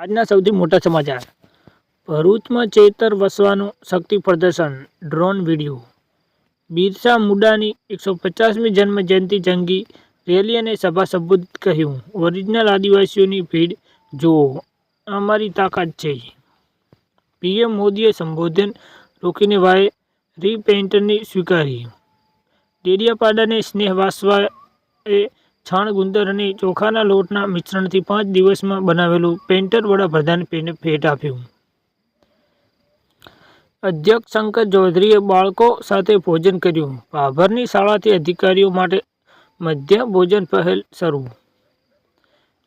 આજના સૌથી મોટા સમાચાર. ભરૂચમાં ચેતર વસવાનું શક્તિ પ્રદર્શન, ડ્રોન વીડિયો. બિરસા મુડાની એકસો પચાસમી જન્મ જયંતિ જંગી રેલી અને સભા સંબોધિત કહ્યું. ઓરિજિનલ આદિવાસીઓની ભીડ, જુઓ, અમારી તાકાત છે. પીએમ મોદીએ સંબોધન રોકીને વાય રીપેન્ટની સ્વીકારી. ડેડિયાપાડાને સ્નેહ વાસવાએ છાણ ગુંદર અને ચોખાના લોટના મિશ્રણથી પાંચ દિવસમાં બનાવેલું પેન્ટર વડાપ્રધાન ભેટ આપ્યું. અધ્યક્ષ શંકર ચૌધરીએ બાળકો સાથે ભોજન કર્યું. ભાભરની શાળાથી અધિકારીઓ માટે મધ્ય ભોજન પહેલ શરૂ.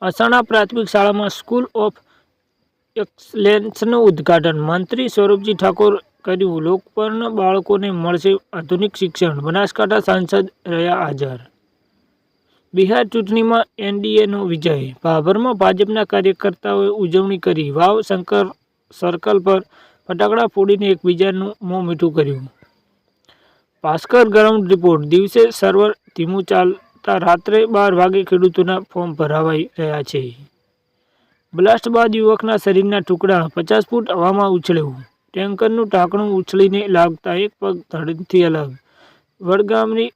અસાણા પ્રાથમિક શાળામાં સ્કૂલ ઓફ એક્સલેન્સનું ઉદ્ઘાટન. મંત્રી સ્વરૂપજી ઠાકોર કર્યું. લોકપર્ણ બાળકોને મળશે આધુનિક શિક્ષણ. બનાસકાંઠા સાંસદ રહ્યા હાજર. બિહાર ચૂંટણીમાં એનડીએનો વિજય. ભાભરમાં ભાજપના કાર્યકર્તાઓએ ઉજવણી કરી. વાવ શંકર સર્કલ પર ફટાકડા ફોડીને એકબીજાનું મોં મીઠું કર્યું. Bhaskar ground report. દિવસે સર્વર ધીમું ચાલતા રાત્રે બાર વાગે ખેડૂતોના ફોર્મ ભરાવાઈ રહ્યા છે. બ્લાસ્ટ બાદ યુવકના શરીરના ટુકડા પચાસ ફૂટ હવામાં ઉછળ્યું. ટેન્કરનું ઢાંકણું ઉછળીને લાગતા એક પગ ધડથી અલગ. વડગામની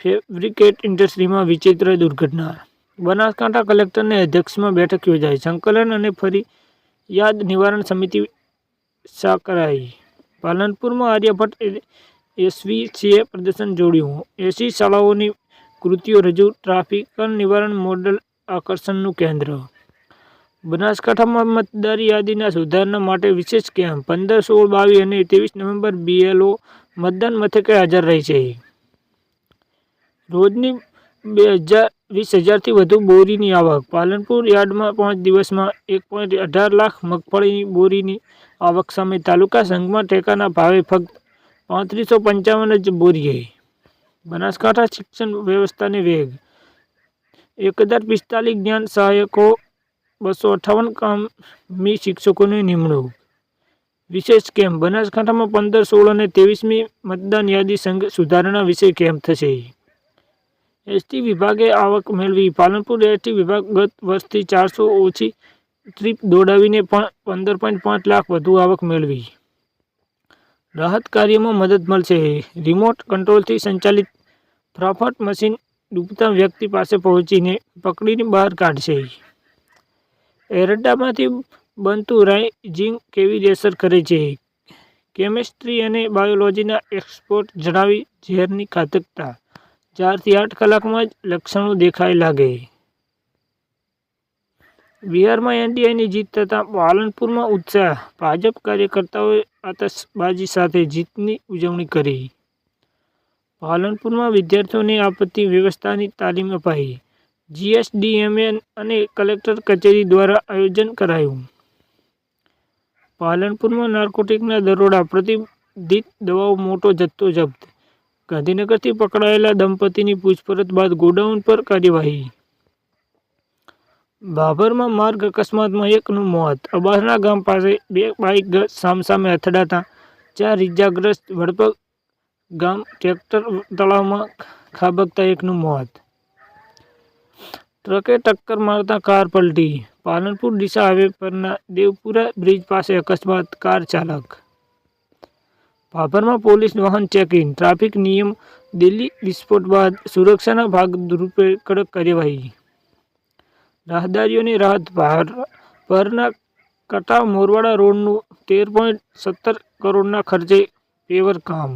ફેબ્રિકેટ ઇન્ડસ્ટ્રીમાં વિચિત્ર દુર્ઘટના. બનાસકાંઠા કલેક્ટરની અધ્યક્ષમાં બેઠક યોજાઈ. સંકલન અને ફરી યાદ નિવારણ સમિતિ સાકરાઈ પાલનપુરમાં આર્યભટ્ટ એસવીસીએ પ્રદર્શન જોડ્યું. એસી શાળાઓની કૃતિઓ રજૂ ટ્રાફિક નિવારણ મોડલ આકર્ષણનું કેન્દ્ર. બનાસકાંઠામાં મતદાર યાદીના સુધારણા માટે વિશેષ કેમ્પ. પંદર સોળ બાવીસ અને ત્રેવીસ નવેમ્બર બીએલઓ મતદાન મથકે હાજર રહી છે. રોજની બે હજાર, વીસ હજારથી વધુ બોરીની આવક. પાલનપુર યાર્ડમાં પાંચ દિવસમાં એક પોઈન્ટ અઢાર લાખ મગફળીની બોરીની આવક સામે તાલુકા સંઘમાં ટેકાના ભાવે ફક્ત પાંત્રીસો પંચાવન જ બોરીએ બનાસકાંઠા શિક્ષણ વ્યવસ્થાને વેગ. એક હજાર પિસ્તાલીસ જ્ઞાન સહાયકો, બસો અઠ્ઠાવન કામી શિક્ષકોની નિમણૂક. વિશેષ કેમ્પ. બનાસકાંઠામાં પંદર, સોળ અને ત્રેવીસમી મતદાન યાદી સંઘ સુધારણા વિશે કેમ્પ થશે. એસટી વિભાગે આવક મેળવી. પાલનપુર એસટી વિભાગ ગત વર્ષથી ચારસો ઓછી ટ્રીપ દોડાવીને પણ પંદર પોઈન્ટ પાંચ લાખ વધુ આવક મેળવી. રાહત કાર્યમાં મદદ મળશે. રિમોટ કંટ્રોલથી સંચાલિત ફ્રાફટ મશીન ડૂબતા વ્યક્તિ પાસે પહોંચીને પકડીને બહાર કાઢશે. એરડામાંથી બનતું રાઇઝિંગ કેવી અસર કરે છે? કેમેસ્ટ્રી અને બાયોલોજીના એક્સપર્ટ જણાવી ઝેરની ઘાતકતા ચારથી આઠ કલાકમાં જ લક્ષણો દેખાય લાગે. બિહારમાં એનડીએની જીત થતાં પાલનપુરમાં ઉત્સાહ. ભાજપ કાર્યકર્તાઓએ આતશબાજી સાથે જીતની ઉજવણી કરી. પાલનપુરમાં વિદ્યાર્થીઓને આપત્તિ વ્યવસ્થાની તાલીમ અપાઈ. જીએસડીએમએન અને કલેક્ટર કચેરી દ્વારા આયોજન કરાયું. પાલનપુરમાં નાર્કોટિકના દરોડા, પ્રતિબંધિત દવાઓ, મોટો જથ્થો જપ્ત ગાંધીનગરથી પકડાયેલા દંપતીની પૂછપરછ બાદ ગોડાઉન પર કાર્યવાહી. બાભરમાં માર્ગ અકસ્માતમાં એકનું મોત. અબાસના ગામ પાસે બે બાઇક સામસામે અથડાતા ચાર ઇજાગ્રસ્ત વડપગ ગામ ટ્રેક્ટર તળાવમાં ખાબકતા એકનું મોત. ટ્રકે ટક્કર મારતા કાર પલટી. પાલનપુર ડીસા હાઈવે પરના દેવપુરા બ્રિજ પાસે અકસ્માત. કાર ચાલક ભાભરમાં પોલીસ વાહન ચેકિંગ ટ્રાફિક નિયમ, દિલ્હી વિસ્ફોટ બાદ સુરક્ષાના ભાગરૂપે કડક કાર્યવાહી. રાહદારીઓની રાહત પરના કટાવ મોરવાડા રોડનું તેર પોઈન્ટ સત્તર કરોડના ખર્ચે પેવર કામ.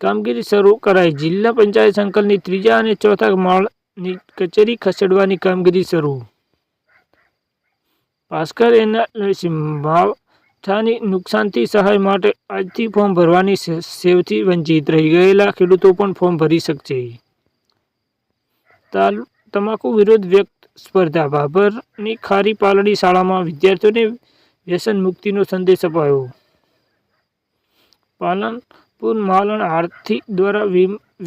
કામગીરી શરૂ કરાઈ. જિલ્લા પંચાયત સંકલની ત્રીજા અને ચોથા માળની કચેરી ખસેડવાની કામગીરી શરૂ. ભાસ્કર એનાલિસિસ માવઠાની નુકસાનથી સહાય માટે આજથી ફોર્મ ભરવાની સેવથી વંચિત રહી ગયેલા ખેડૂતો પણ ફોર્મ ભરી શકશે. તમાકુ વિરોધ વ્યક્ત સ્પર્ધા ભાભરની ખારી પાલડી શાળામાં વિદ્યાર્થીઓને વ્યસન મુક્તિનો સંદેશ અપાયો. પાલનપુર માલણ આરતી દ્વારા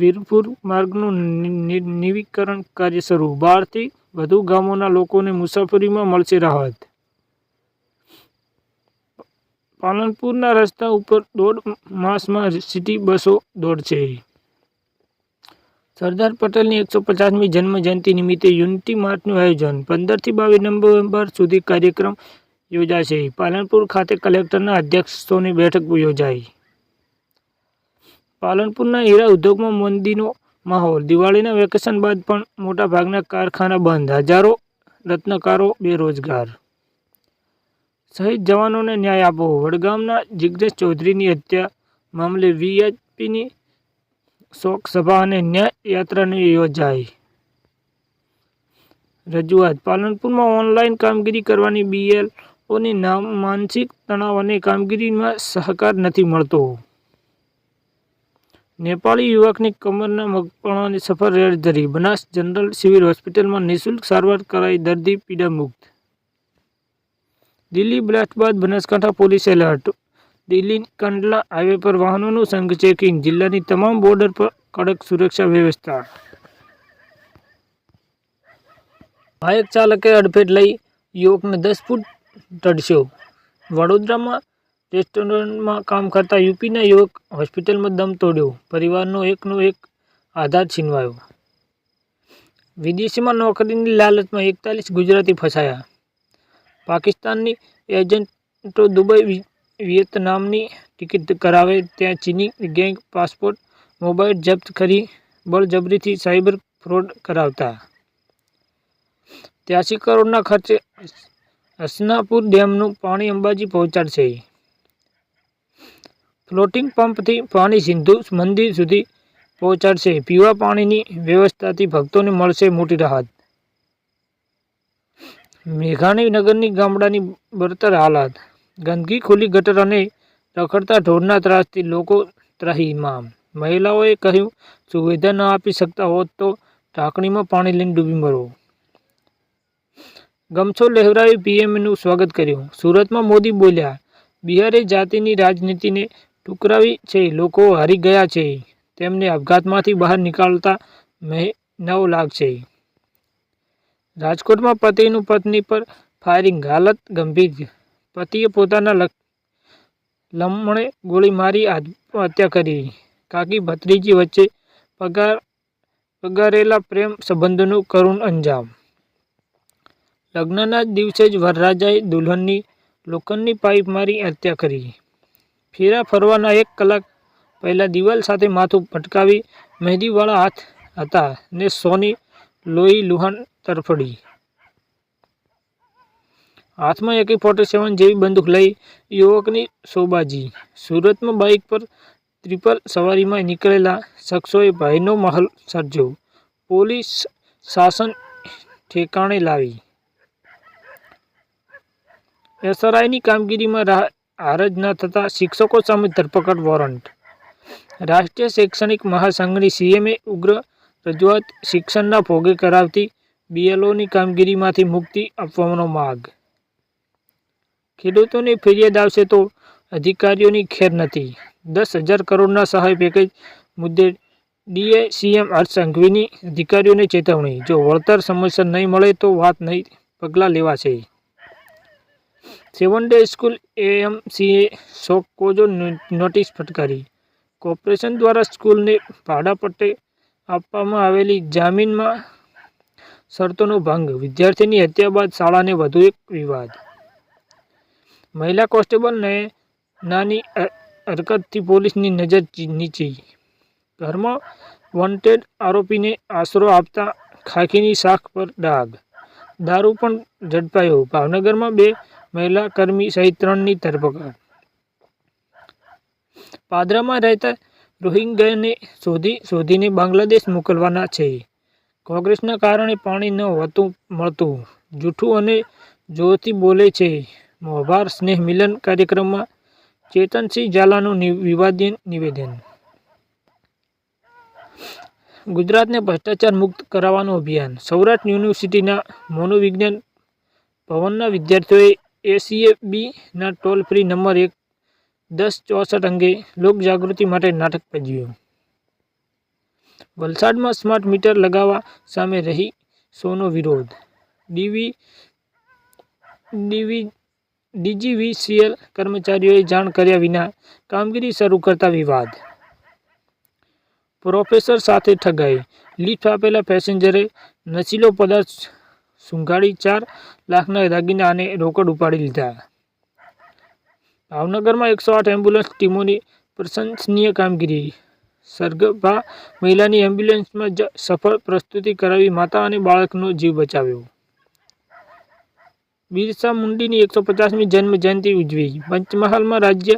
વીરપુર માર્ગનું નવીકરણ કાર્ય શરૂ, બારથી વધુ ગામોના લોકોને મુસાફરીમાં મળશે રાહત. પાલનપુરના રસ્તા ઉપર દોઢ માસમાં સિટી બસો દોડશે સરદાર પટેલની એકસો પચાસમી જન્મ જયંતિ નિમિત્તે યુનિટી માર્ચનું આયોજન. પંદરથી બાવીસ નવેમ્બર સુધી કાર્યક્રમ યોજાશે. પાલનપુર ખાતે કલેક્ટરના અધ્યક્ષોની બેઠક યોજાઈ. પાલનપુરના હીરા ઉદ્યોગમાં મંદીનો માહોલ. દિવાળીના વેકેશન બાદ પણ મોટાભાગના કારખાના બંધ. હજારો રત્નકારો બેરોજગાર. શહીદ જવાનોને ન્યાય આપો વડગામના જિગ્નેશ ચૌધરીની હત્યા મામલે વીએચપીની શોક સભા અને ન્યાય યાત્રાને યોજાઈ. રજૂઆત, પાલનપુરમાં ઓનલાઈન કામગીરી કરવાની બીએલઓની નામ માનસિક તણાવ અને કામગીરીમાં સહકાર નથી મળતો. નેપાળી યુવકની કમરના મગપણાની સફર રેડધરી બનાસ જનરલ સિવિલ હોસ્પિટલમાં નિઃશુલ્ક સારવાર કરાઈ દર્દી પીડામુક્ત દિલ્હી બ્લાસ્ટ બાદ Banaskantha police alert. Delhi Kandla highway પર વાહનોનું સંઘ ચેકિંગ, જિલ્લાની તમામ બોર્ડર પર કડક સુરક્ષા વ્યવસ્થા. બાઇક ચાલકે અડફેટ લઈ યુવકને દસ ફૂટ ટડશ્યો વડોદરામાં રેસ્ટોરન્ટમાં કામ કરતા યુપીના યુવક હોસ્પિટલમાં દમ તોડ્યો. પરિવારનો એકનો એક આધાર છીનવાયો. વિદેશીમાં નોકરીની લાલચમાં એકતાલીસ ગુજરાતી ફસાયા. પાકિસ્તાનની એજન્ટો દુબઈ વિયેતનામની ટિકિટ કરાવે, ત્યાં ચીની ગેંગ પાસપોર્ટ, મોબાઈલ જપ્ત કરી, બળજબરીથી સાયબર ફ્રોડ કરાવતા. ત્યાસી કરોડના ખર્ચે હસનાપુર ડેમનું પાણી અંબાજી પહોંચાડશે. ફ્લોટિંગ પંપથી પાણી સિંધુ મંદિર સુધી પહોંચાડશે. પીવા પાણીની વ્યવસ્થાથી ભક્તોને મળશે મોટી રાહત. મેઘાણી નગરની ગામડાની બરતર હાલત. ગંદકી, ખુલ્લી ગટર અને રખડતા ઢોરના ત્રાસથી લોકો ત્રાહીમામ મહિલાઓએ કહ્યું, સુવિધા ન આપી શકતા હોત તો ઢાંકણીમાં પાણી લઈને ડૂબી મરો ગમછો લહેરાવી પીએમનું સ્વાગત કર્યું. સુરતમાં મોદી બોલ્યા, બિહારે જાતિની રાજનીતિને ટુકરાવી છે, લોકો હારી ગયા છે. તેમને આપઘાતમાંથી બહાર નીકાળતા મહિનાઓ લાગશે. રાજકોટમાં પતિનું પત્ની પર ફાયરિંગ. હાલત ગંભીર પતિએ પોતાના લમણે ગોળી મારી આત્મહત્યા કરી. કાકી ભત્રીજી વચ્ચે પગાર, પગારેલા પ્રેમ સંબંધોનું કરુણ અંજામ. લગ્નના દિવસે જ વરરાજાએ દુલ્હનની, લોખંડની પાઇપ મારી હત્યા કરી. ફેરા ફરવાના એક કલાક પહેલાં દિવાલ સાથે માથું પટકાવી મહેંદીવાળા હાથ હતા ને સોની લોહી લુહાણ તરફડી. હાથમાં એકે ફોર્ટી સેવન જેવી બંદૂક લઈ યુવકની સોબાજી સુરતમાં બાઇક પર ત્રિપલ સવારીમાં નીકળેલા શખ્સોએ ભયનો માહોલ સર્જ્યો. પોલીસ શાસન ઠેકાણે લાવી. એસઆરઆઈની કામગીરીમાં હારજ ન થતા શિક્ષકો સામે ધરપકડ વોરંટ. રાષ્ટ્રીય શૈક્ષણિક મહાસંઘની સીએમએ ઉગ્ર રજૂઆત શિક્ષણના ભોગે કરાવતી બીએલઓની કામગીરીમાંથી મુક્તિ આપવાનો માગ ખેડૂતોને ફરિયાદ આવશે તો અધિકારીઓની ખેર નથી. દસ હજાર કરોડના સહાય પેકેજ મુદ્દે ડીએ સીએમ હર્ષ સંઘવીની અધિકારીઓને ચેતવણી. જો વળતર સમયસર નહીં મળે તો વાત નહીં, પગલાં લેવાશે. સેવન ડે સ્કૂલ એએમસીએ શોક કોજો નોટિસ ફટકારી. કોર્પોરેશન દ્વારા સ્કૂલને ભાડા પટ્ટે આપવામાં આવેલી જામીનમાં શરતોનો ભંગ. વિદ્યાર્થીની હત્યા બાદ શાળાને વધુ એક વિવાદ. મહિલા કોન્સ્ટેબલને નાની હરકતથી પોલીસની નજર નીચી. ઘરમાં વોન્ટેડ આરોપીને આશરો આપતા ખાખીની શાખ પર ડાઘ. દારૂ પણ ઝડપાયો. ભાવનગરમાં બે મહિલા કર્મી સહિત ત્રણની ધરપકડ. પાદરામાં રહેતા રોહિંગ્યાને શોધી, શોધીને બાંગ્લાદેશ મોકલવાના છે. કોંગ્રેસના કારણે પાણી ન હોતું મળતું. જૂઠું અને જોરથી બોલે છે. મોભાર સ્નેહ મિલન કાર્યક્રમમાં ચેતનસિંહ ઝાલાનું વિવાદીન નિવેદન. ગુજરાતને ભ્રષ્ટાચાર મુક્ત કરાવવાનું અભિયાન. સૌરાષ્ટ્ર યુનિવર્સિટીના મનોવિજ્ઞાન ભવનના વિદ્યાર્થીઓએ એસીએબીના ટોલ ફ્રી નંબર એક, દસ ચોસઠ અંગે લોકજાગૃતિ માટે નાટક ભજવ્યું. વલસાડમાં સ્માર્ટ મીટર લગાવવા સામે રહી સોનો વિરોધ. ડીવી ડીવી, ડીજીવીસીએલ કર્મચારીઓએ જાણ કર્યા વિના કામગીરી શરૂ કરતા વિવાદ. પ્રોફેસર સાથે ઠગાઈ. લિફ્ટ આપેલા પેસેન્જરે નશીલો પદાર્થ સુંઘાડી ચાર લાખના દાગીના અને રોકડ ઉપાડી લીધા. ભાવનગરમાં એકસો આઠ એમ્બ્યુલન્સ ટીમોની પ્રશંસનીય કામગીરી સગર્ભા મહિલાની એમ્બ્યુલન્સમાં સફળ પ્રસ્તુતિ કરાવી માતા અને બાળકનો જીવ બચાવ્યો. બિરસા મુંડીની એકસો પચાસમી જન્મ જયંતિ ઉજવી. પંચમહાલમાં રાજ્ય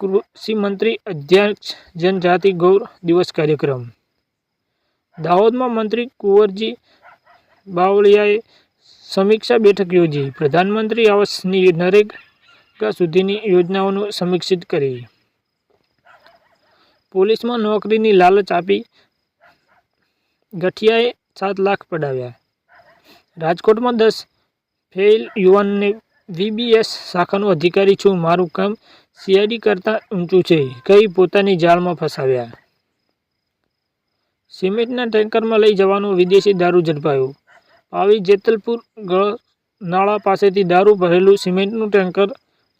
કૃષિ મંત્રી અધ્યક્ષ જનજાતિ ગૌર દિવસ કાર્યક્રમ. દાહોદમાં મંત્રી કુંવરજી બાવળિયાએ સમીક્ષા બેઠક યોજી. પ્રધાનમંત્રી આવાસની નરેગા સુધીની યોજનાઓનું સમીક્ષિત કરી. પોલીસમાં નોકરીની લાલચ આપી ગઠિયાએ સાત લાખ પડાવ્યા. રાજકોટમાં દસ ફેલ યુવાનને વીબીએસ શાખાનો અધિકારી છું. મારું કામ સીઆઈડી કરતાં ઊંચું છે. કહી પોતાની જાળમાં ફસાવ્યા. સિમેન્ટના ટેન્કરમાં લઈ જવાનો વિદેશી દારૂ ઝડપાયો. પાવી જેતલપુર નાળા પાસેથી દારૂ ભરેલું સિમેન્ટનું ટેન્કર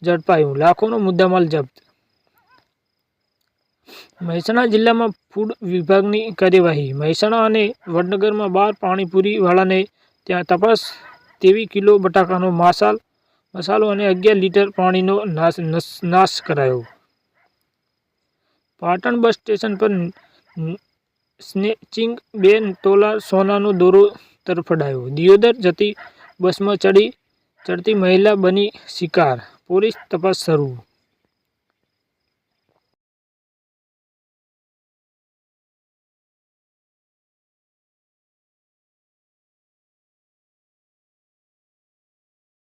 ઝડપાયું. લાખોનો મુદ્દામાલ જપ્ત મહેસાણા જિલ્લામાં ફૂડ વિભાગની કાર્યવાહી. મહેસાણા અને વડનગરમાં બાર પાણીપુરીવાળાને ત્યાં તપાસ તેવી કિલો બટાકાનો માસાલ, મસાલો અને અગિયાર લીટર પાણીનો નાશ નાશ કરાયો. પાટણ બસ સ્ટેશન પર સ્નેચિંગ બેન તોલા સોનાનો દોરો તરફડાયો. દિયોદર જતી બસમાં ચડી, ચડતી મહિલા બની શિકાર. પોલીસ તપાસ શરૂ